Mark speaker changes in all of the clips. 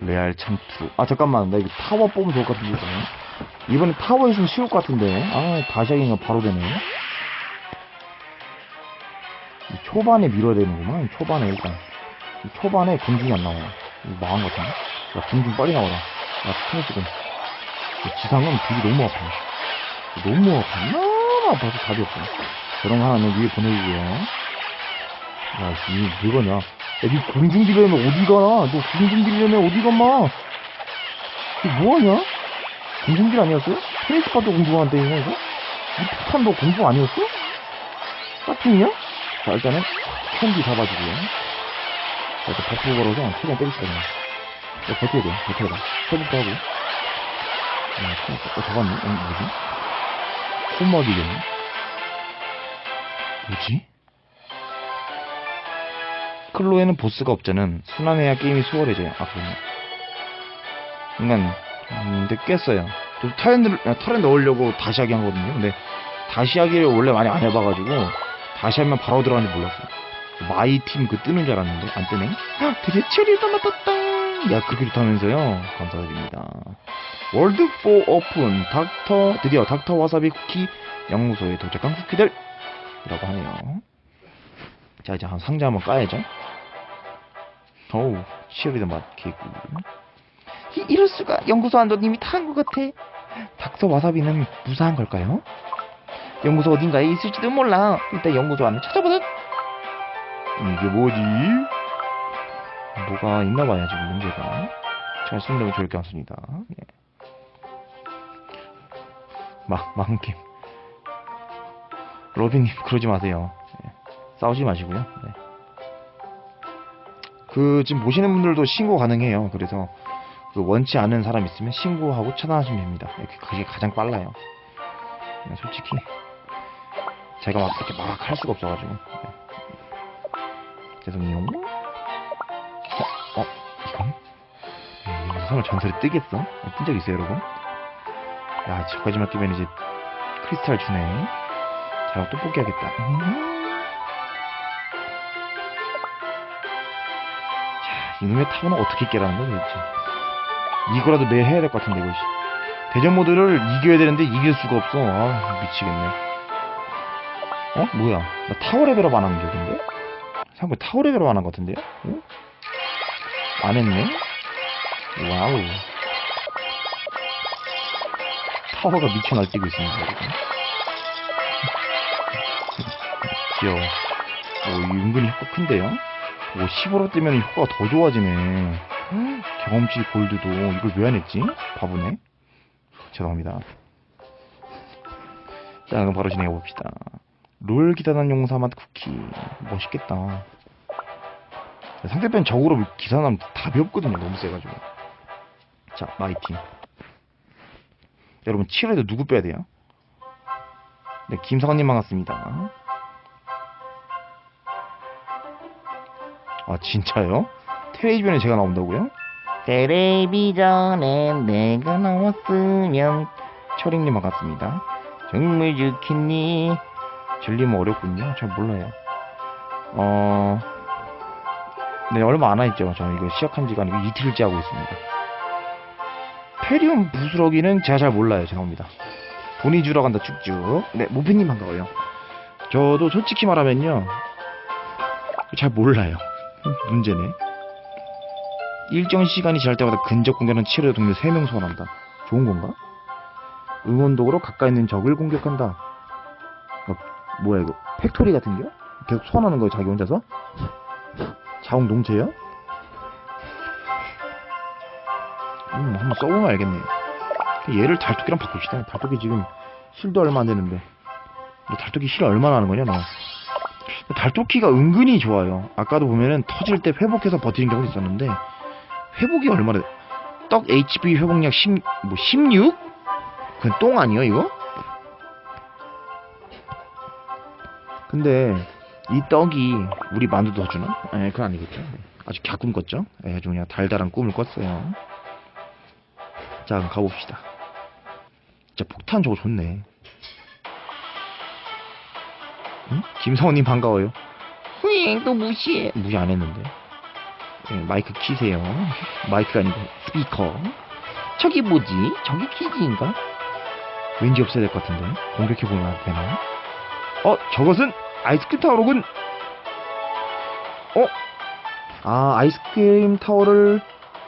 Speaker 1: 레알 참투. 아, 잠깐만. 나 이거 타워 뽑으면 좋을 것 같은데. 이번에 타워 있으면 쉬울 것 같은데. 아, 다시 하기가 바로 되네. 이 초반에 밀어야 되는구만. 초반에 일단. 이 초반에 공중이 안 나와요. 망한 것 같은데. 야, 공중 빨리 나와라. 야. 이 지상은 되게 너무 아파. 너무 아파. 너무 아파서 답이 없어. 저런 거 하나는 위에 보내주고요. 야, 씨, 왜 거냐? 야, 니 공중 딜려면 어디 가? 너 공중 딜려면 어디 가 마? 이거 뭐하냐? 공중 딜 아니었어요? 테니스파도 공중한데, 이거? 이 폭탄도 공중 아니었어? 사핑이야? 자, 일단은, 캔디 잡아주고요. 자, 일단 버프 걸어서 최대한 때리시다, 그냥. 야, 버텨야 돼, 버텨야 돼. 회복도 하고. 야, 어, 잡았네? 어, 뭐지? 손막이겠네? 뭐지? 클로에는 보스가 없자는 순환해야 게임이 수월해져요. 아, 그러네. 그러니까, 음, 근데 깼어요. 저 털에, 털에 넣으려고 다시 하기 한 거거든요. 근데 다시 하기를 원래 많이 안 해봐가지고, 다시 하면 바로 들어가는지 몰랐어요. 마이 팀 그 뜨는 줄 알았는데, 안 뜨네? 헉, 드디어 체리가 나탔다! 야, 그게 좋다면서요? 감사드립니다. 월드 4 오픈, 닥터, 드디어 닥터 와사비 쿠키 연구소에 도착한 쿠키들! 이라고 하네요. 자, 이제 한 상자 한번 까야죠. 어우, 치어리더 맛 개구. 이, 이럴 수가 연구소 안도님이 타한 것 같아. 닥터 와사비는 무사한 걸까요? 연구소 어딘가에 있을지도 몰라. 일단 연구소 안을 찾아보자. 이게 뭐지? 뭐가 있나봐요 지금 문제가. 잘 쓰려면 좋을 것 같습니다. 예. 막 망겜. 로빈님 그러지 마세요. 예. 싸우지 마시고요. 네. 그 지금 보시는 분들도 신고 가능해요. 그래서 그 원치 않은 사람 있으면 신고하고 차단하시면 됩니다. 네, 그게 가장 빨라요. 네, 솔직히 제가 막 이렇게 막 할 수가 없어가지고 네. 죄송해요. 어, 어 이건? 설마 전설이 뜨겠어? 뜬 적 있어요, 여러분? 야, 저까지만 뜨면 이제 크리스탈 주네. 자, 또 뽑기하겠다. 음. 이놈의 타워는 어떻게 깨라는 거야, 도대체. 이거라도 매 해야 될 것 같은데. 씨. 대전 모드를 이겨야 되는데 이길 수가 없어. 아, 미치겠네. 어? 뭐야? 나 타워 레벨업 안 하는 적인데? 생각보다 타워 레벨업 안 한 것 같은데요? 어? 안 했네? 와우. 타워가 미쳐 날뛰고 있습니다, 여러분. 귀여워. 오, 이 은근히 효과 큰데요? 오, 15로 뜨면 효과가 더 좋아지네. 경험치 골드도 이걸 왜 안 했지? 바보네. 죄송합니다. 자, 그럼 바로 진행해 봅시다. 롤 기사단 용사맛 쿠키. 멋있겠다. 상대편 적으로 기사남 답이 없거든요. 너무 세가지고. 자, 마이팀. 여러분, 7회도 누구 빼야 돼요? 네, 김성원님 반갑습니다. 아, 진짜요? 텔레비전에 제가 나온다고요? 텔레비전에 내가 나왔으면 초링님 반갑습니다. 정말 좋겠니? 들리면 어렵군요. 잘 몰라요. 어, 네, 얼마 안 했죠. 저는 이거 시작한 지가 아니고 이틀째 하고 있습니다. 페리움 부스러기는 제가 잘 몰라요. 죄송합니다. 돈이 주러 간다 쭉쭉. 네, 모피님 반가워요. 저도 솔직히 말하면요. 잘 몰라요. 문제네. 일정 시간이 지날 때마다 근접 공격은 치료의 동료 3명 소환한다. 좋은 건가? 응원독으로 가까이 있는 적을 공격한다. 어, 뭐야 이거? 팩토리 같은 겨? 계속 소환하는 거예요 자기 혼자서? 자웅동체요? 음, 한번 써보면 알겠네요. 얘를 달토끼랑 바꿉시다. 달토끼 지금 실도 얼마 안 되는데. 너 달토끼 실 얼마나 하는 거냐, 너? 달토끼가 은근히 좋아요. 아까도 보면은 터질 때 회복해서 버티는 경우도 있었는데, 회복이 얼마나, 돼? 떡 HP 회복력 10, 뭐 16? 그건 똥 아니에요, 이거? 근데, 이 떡이 우리 만두도 주나? 에, 그건 아니겠죠. 아주 갸꿈 꿨죠? 에, 아주 그냥 달달한 꿈을 꿨어요. 자, 그럼 가봅시다. 진짜 폭탄 저거 좋네. 응? 김성원님 반가워요. 후잉, 또 무시해. 무시 안 했는데. 예, 마이크 키세요. 마이크가 아니고 스피커. 저기 뭐지? 저기 키즈인가? 왠지 없어야 될 것 같은데. 공격해보면 되나? 어, 저것은 아이스크림 타워로군! 어? 아, 아이스크림 타워를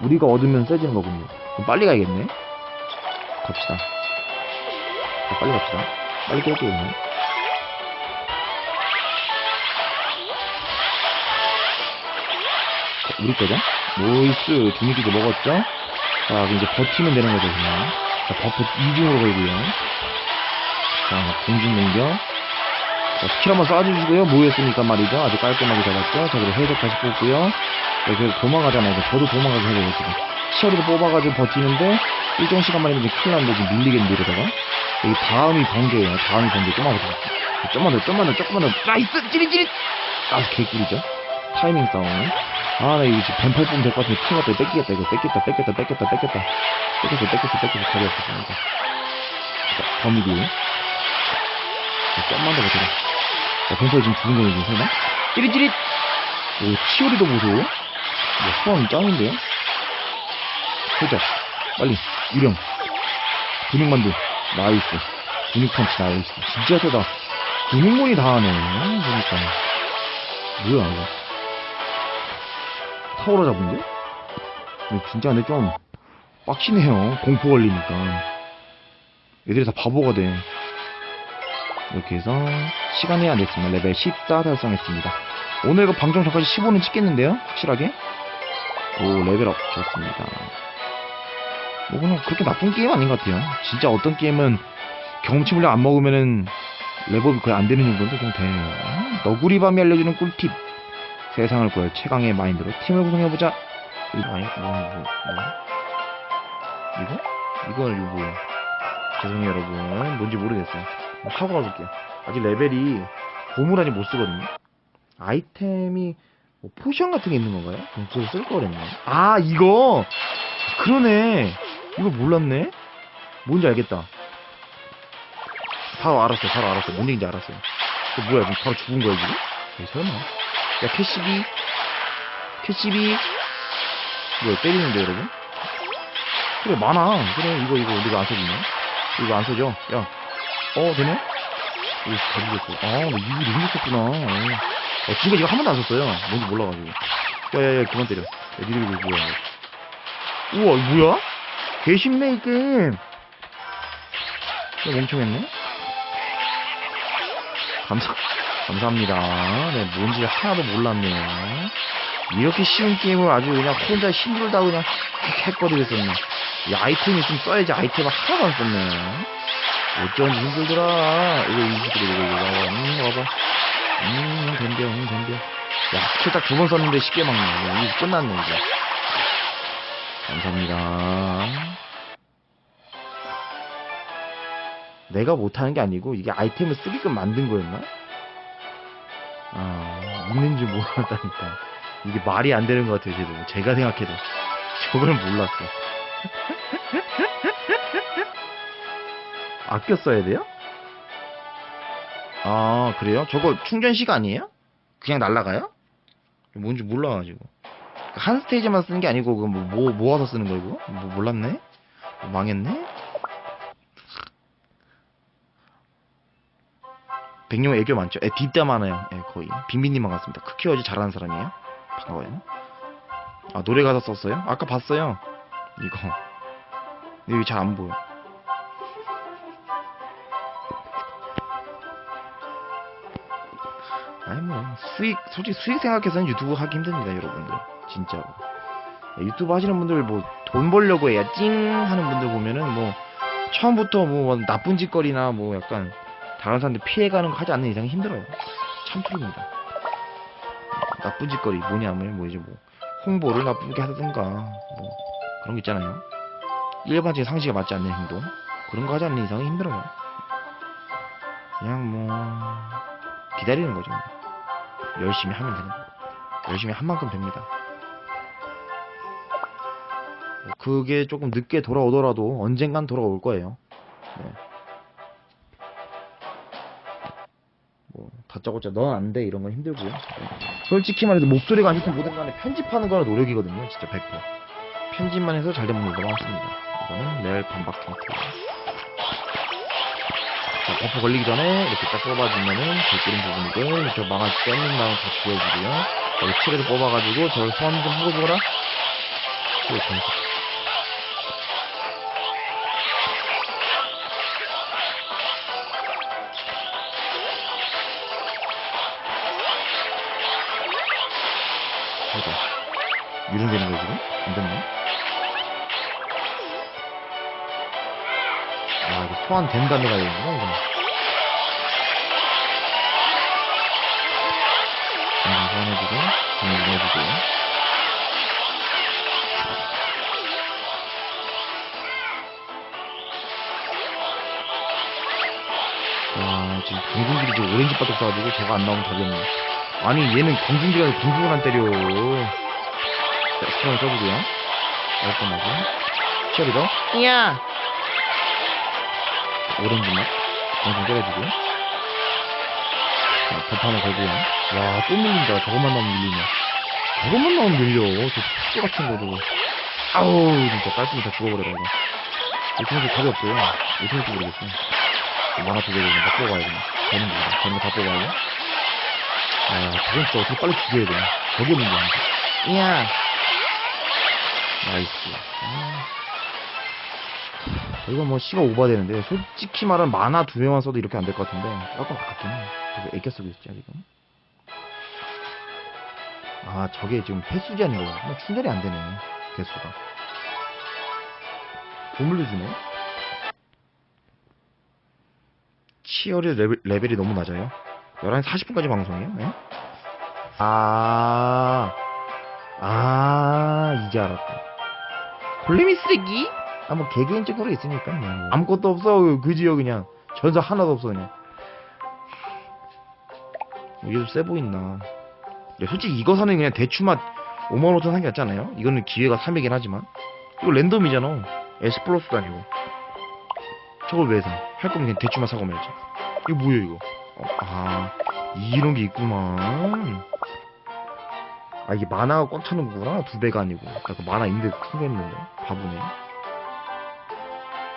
Speaker 1: 우리가 얻으면 세지는 거군요. 그럼 빨리 가야겠네. 갑시다. 자, 빨리 갑시다. 빨리 깰게요, 그냥. 우리 거죠? 노이스, 중립기도 먹었죠? 자, 이제 버티면 되는 거죠, 그냥. 자, 버프 2중으로 걸고요. 자, 공중 공격. 자, 스킬 한번 쏴주시고요. 모였으니까 말이죠. 아주 깔끔하게 잡았죠. 자, 그리고 해적 다시 뽑고요. 네, 그 도망가잖아요. 저도 도망가게 해야 지금. 시어리도 뽑아가지고 버티는데, 일정 시간만 이제 큰일 났는데 지금 밀리겠는데, 이러다가. 여기 다음이 번개예요. 다음이 번개. 좀만 더. 좀만 더, 좀만 더, 조금만 더. 나이스! 찌릿찌릿! 아, 개꿀이죠. 타이밍 싸움. 아, 나 이거 지금 뱀팔 뽑으면 될 것 같은데, 큰일 났다. 뺏기겠다, 이거. 뺏겼다, 뺏겼다, 뺏겼다, 뺏겼다. 뺏겼어, 뺏겼어, 뺏겼어. 가져왔어, 지금. 자, 범위기. 자, 좀만 더 버텨라. 자, 뱀팔 지금 죽은 거예요, 지금 설마? 찌릿찌릿! 오, 치오리도 보소. 뭐, 수왕이 짱인데요? 살짝. 빨리. 유령. 근육만두. 나이스. 근육펀치 나이스. 진짜 세다. 근육몬이 다 하네. 보니까. 뭐야, 이거. 타오라 잡은데? 진짜 근데 좀 빡치네요. 공포 걸리니까. 애들이 다 바보가 돼. 이렇게 해서 시간이 안 됐습니다. 레벨 14 달성했습니다. 오늘 그 방송 전까지 15는 찍겠는데요? 확실하게? 오, 레벨업. 좋습니다. 뭐, 그냥 그렇게 나쁜 게임 아닌 것 같아요. 진짜 어떤 게임은 경험치 물량 안 먹으면은 레벨이 거의 안 되는 정도인데 되네요. 너구리밤이 알려주는 꿀팁. 세상을 구할 최강의 마인드로 팀을 구성해보자. 아니, 뭐, 뭐, 뭐. 이거? 이거 뭐야. 죄송해요, 여러분. 뭔지 모르겠어요. 하고 가볼게요. 아직 레벨이 보물안이 못 쓰거든요. 아이템이 뭐 포션 같은 게 있는 건가요? 그럼 그걸 쓸 거랬네. 아 이거 그러네. 이거 몰랐네. 뭔지 알겠다. 바로 알았어요. 바로 알았어요. 뭔 얘기인지 알았어요. 그 뭐야? 바로 죽은 거야 지금? 에이, 설마. 야 캐시비, 캐시비. 뭐야 때리는데 여러분? 그래 많아. 그래 이거 이거 이거 안 써지네. 이거 안 써져. 야, 어 되네? 이거 잘 죽였어. 아, 나 이거 생겼었구나. 어, 지금까지 이거 한 번도 안 썼어요. 뭔지 몰라가지고. 야, 야, 야, 그만 때려. 야, 니들 이거 뭐야. 우와, 이거 뭐야? 개신네, 이 게임. 야, 멍청했네? 감사, 감사합니다. 네, 뭔지 하나도 몰랐네요. 이렇게 쉬운 게임을 아주 그냥 혼자 힘들다 그냥 그랬었네. 이 아이템이 좀 써야지 아이템을 하나도 안 썼네. 어쩐지 힘들더라. 이거 이거 이거 이거 이거 음 와봐. 음 덤벼 음 덤벼. 야 스킬 딱 두 번 썼는데 쉽게 막네. 이거 끝났네 이제. 감사합니다. 내가 못하는 게 아니고 이게 아이템을 쓰게끔 만든 거였나? 아 있는 줄 몰랐다니까. 이게 말이 안 되는 것 같아요, 제도. 제가 생각해도. 저걸 몰랐어. 아껴 써야 돼요? 아, 그래요? 저거 충전 시간이에요? 그냥 날라가요? 뭔지 몰라가지고. 한 스테이지만 쓰는 게 아니고, 그 뭐, 뭐, 모아서 쓰는 거, 이거? 뭐, 몰랐네? 망했네? 백룡 애교 많죠? 애 뒷담 많아요. 예, 거의. 빈빈님만 같습니다. 크키워즈 잘하는 사람이에요. 반가워요. 아, 노래 가사 썼어요? 아까 봤어요. 이거. 여기 잘 안 보여. 아니 뭐 수익 솔직히 수익 생각해서는 유튜브 하기 힘듭니다 여러분들 진짜로 야, 유튜브 하시는 분들 뭐 돈 벌려고 해야 찡 하는 분들 보면은 뭐 처음부터 뭐 나쁜 짓거리나 뭐 약간 다른 사람들 피해가는 거 하지 않는 이상 힘들어요. 참풀입니다. 나쁜 짓거리 뭐냐면 뭐 이제 뭐 홍보를 나쁘게 하든가 뭐 그런 거 있잖아요. 일반적인 상식에 맞지 않는 행동 그런 거 하지 않는 이상은 힘들어요. 그냥 뭐 기다리는 거죠. 열심히 하면 되는 거예요 열심히 한 만큼 됩니다. 뭐 그게 조금 늦게 돌아오더라도 언젠간 돌아올 거예요. 네. 다 다짜고짜 넌 안 돼 이런 건 힘들고요. 네. 솔직히 말해서 목소리가 안 좋든 뭐든 간에 편집하는 거는 노력이거든요. 진짜 100%. 편집만 해서 잘 되는 분들도 많습니다. 이거는 레알 반박 텐트. 자, 버프 걸리기 전에 이렇게 딱 뽑아주면은 개끼는 부분이고 이렇게 망아 떼는 다음에 다 지워주고요. 여기 칠레를 뽑아가지고 저를 소환 좀 하고 줘라. 그래, 정식. 보 유령되는 거야, 지금? 안 됐네. 아, 이거 소환 된 다음에 가야 되는구나, 이거. 정신 소환해주고, 좀 해주고. 와, 지금 공중길이 지금 오렌지밖에 없어가지고 저거 안 나오면 답이 없네. 아니, 얘는 공중길이 아니고 공중을 안 때려. 자, 스톤을 써주고요. 깔끔하게. 치어리더. 이야! 오렌지 맛. 공중 때려주고요. 자, 하나 걸고요. 와, 또 밀린다. 저것만 나오면 밀리네. 저것만 나오면 밀려. 저 X 같은 거 저거. 아우, 진짜 깔끔히 다 죽어버려라, 이거. 이 친구 답이 없어요. 이 친구도 모르겠어. 만화 두개 되면 다 뽑아야겠네. 되는 거다. 되는 거다 뽑아야 아, 저건 진짜 어떻게 빨리 죽여야 돼. 저게 문제야. 이야. 나이스. 아. 이거 뭐 시가 오버되는데 솔직히 말하면 만화 두 명만 써도 이렇게 안 될 것 같은데 조금 아깝긴 해. 그래서 애껴 쓰고 있지 지금. 아 저게 지금 횟수지 아니고 뭐 충전이 안 되네 개수가. 보물도 주네. 치열의 레벨, 레벨이 너무 낮아요. 11시 40분까지 방송이에요? 예? 아, 아, 이제 알았다. 볼륨이 쓰레기? 아, 뭐, 개개인적으로 있으니까, 그냥. 뭐. 아무것도 없어, 그지요, 그냥. 전사 하나도 없어, 그냥. 뭐, 얘도 세 보인다. 야, 솔직히 이거 사는 그냥 대추맛 5만 5천 산게 낫잖아요? 이거는 기회가 3이긴 하지만. 이거 랜덤이잖아. S 플러스도 아니고. 저걸 왜 사? 할 거면 그냥 대추만 사고 말지. 이거 뭐야, 이거? 어, 아, 이런 게 있구만. 아, 이게 만화가 꽉 차는 거구나. 두 배가 아니고. 나그 만화 인덱스 큰거 했는데. 바보네.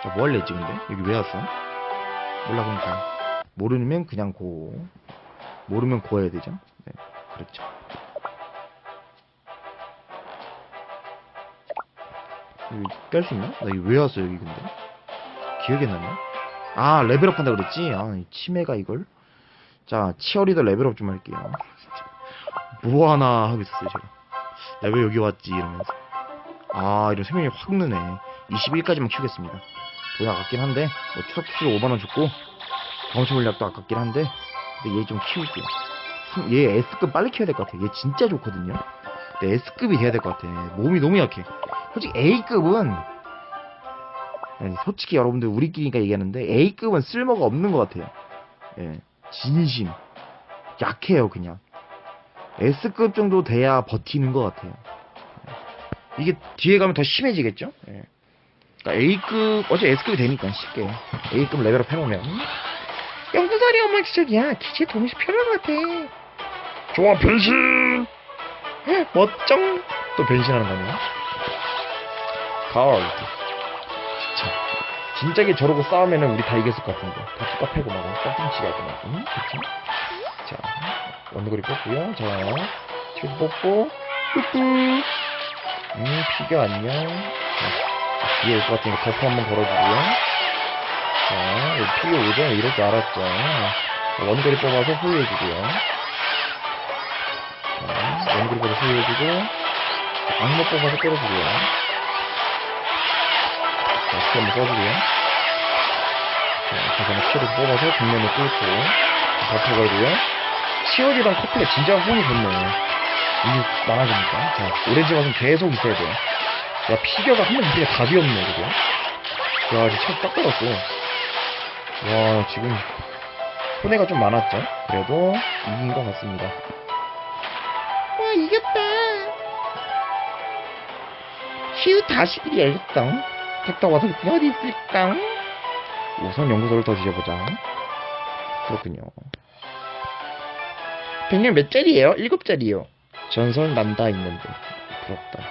Speaker 1: 자, 뭐 할래 했지, 근데? 여기 왜 왔어? 몰라, 그러니까. 모르면 그냥 고. 모르면 고 해야 되죠? 네, 그렇죠. 여기 깰 수 있나? 나 여기 왜 왔어, 여기 근데? 기억이 안 나네. 아, 레벨업 한다 그랬지? 아, 이 치매가 이걸. 자, 치어리더 레벨업 좀 할게요. 뭐 하나 하고 있었어요, 제가. 야, 왜 여기 왔지? 이러면서. 아, 이런 생명이 확 느네. 21까지만 키우겠습니다. 돈이 아깝긴 한데, 뭐, 추석 수수 5만원 줬고, 경치 물약도 아깝긴 한데, 근데 얘 좀 키울게요. 삼- 얘 S급 빨리 키워야 될 것 같아. 얘 진짜 좋거든요. 근데 S급이 돼야 될 것 같아. 몸이 너무 약해. 솔직히 A급은, 솔직히 여러분들 우리끼리니까 얘기하는데 A급은 쓸모가 없는 것 같아요. 예, 진심 약해요 그냥. S급 정도 돼야 버티는 것 같아요. 예. 이게 뒤에 가면 더 심해지겠죠? 예. 그러니까 A급 어제 S급이 되니까 쉽게 A급 레벨업 해놓으면 영구살이 엄마 기적이야 기지에 도움이 필요한 것 같아. 좋아 변신. 멋쩡 또 변신하는 거네요. 가을. 자, 진작에 저러고 싸우면은 우리 다 이겼을 것 같은데. 다 뚜까패고 막 깜짝치게 하고 막. 응? 그치? 자, 원거리 뽑고요. 자, 치고 뽑고, 뿌뿌. 음, 피겨 안녕. 자, 뒤에 올 것 같으니까 버프 한번 걸어주고요. 자, 피겨 오죠? 이럴 줄 알았죠. 자, 원거리 뽑아서 소유해주고요. 자, 원거리 뽑아서 소유해주고, 악마 뽑아서 때려주고요. 자, 키 한번 써주고요. 자, 다시 한번 키를 뽑아서 뒷면을 뚫고, 버프 걸고요. 치어리랑 커플가 진짜 호응이 좋네. 이게 많아지니까. 자, 오렌지 맛은 계속 있어야 돼요. 야, 피겨가 한번 있으니까 답이 없네, 그죠? 야, 이제 차딱 떨었어. 와, 지금, 손해가 좀 많았죠? 그래도, 이긴 것 같습니다. 와, 이겼다! 휴, 다시 그리야겠다. 갔다 와서 어디 있을까? 우선 연구소를 더 뒤져보자. 그렇군요.
Speaker 2: 백령 몇 짜리예요? 일곱 짜리요.
Speaker 1: 전설 난다 있는데 부럽다.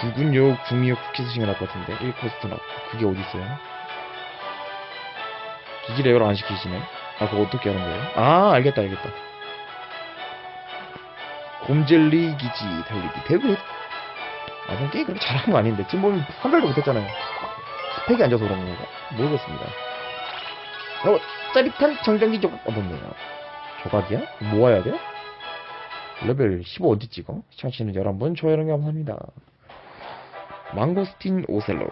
Speaker 1: 붉은 요 구미호 쿠키스싱이 나올 것 같은데. 1코스트 나. 그게 어디 있어요? 기지 레벨 안 시키시네? 아 그거 어떻게 하는 거예요? 아 알겠다 알겠다. 곰젤리 기지 달리기 대구 아 그럼 게임 그렇게 잘하는 거 아닌데. 지금 보면 한 발도 못했잖아요. 스펙이 안 좋아서 그런 건가? 모르겠습니다. 어 짜릿한 정전기 조각 얻었네요 조각이야? 모아야 돼? 레벨 15 어디 찍어? 시청하시는 여러분 좋아요 감사합니다 망고스틴 오셀롯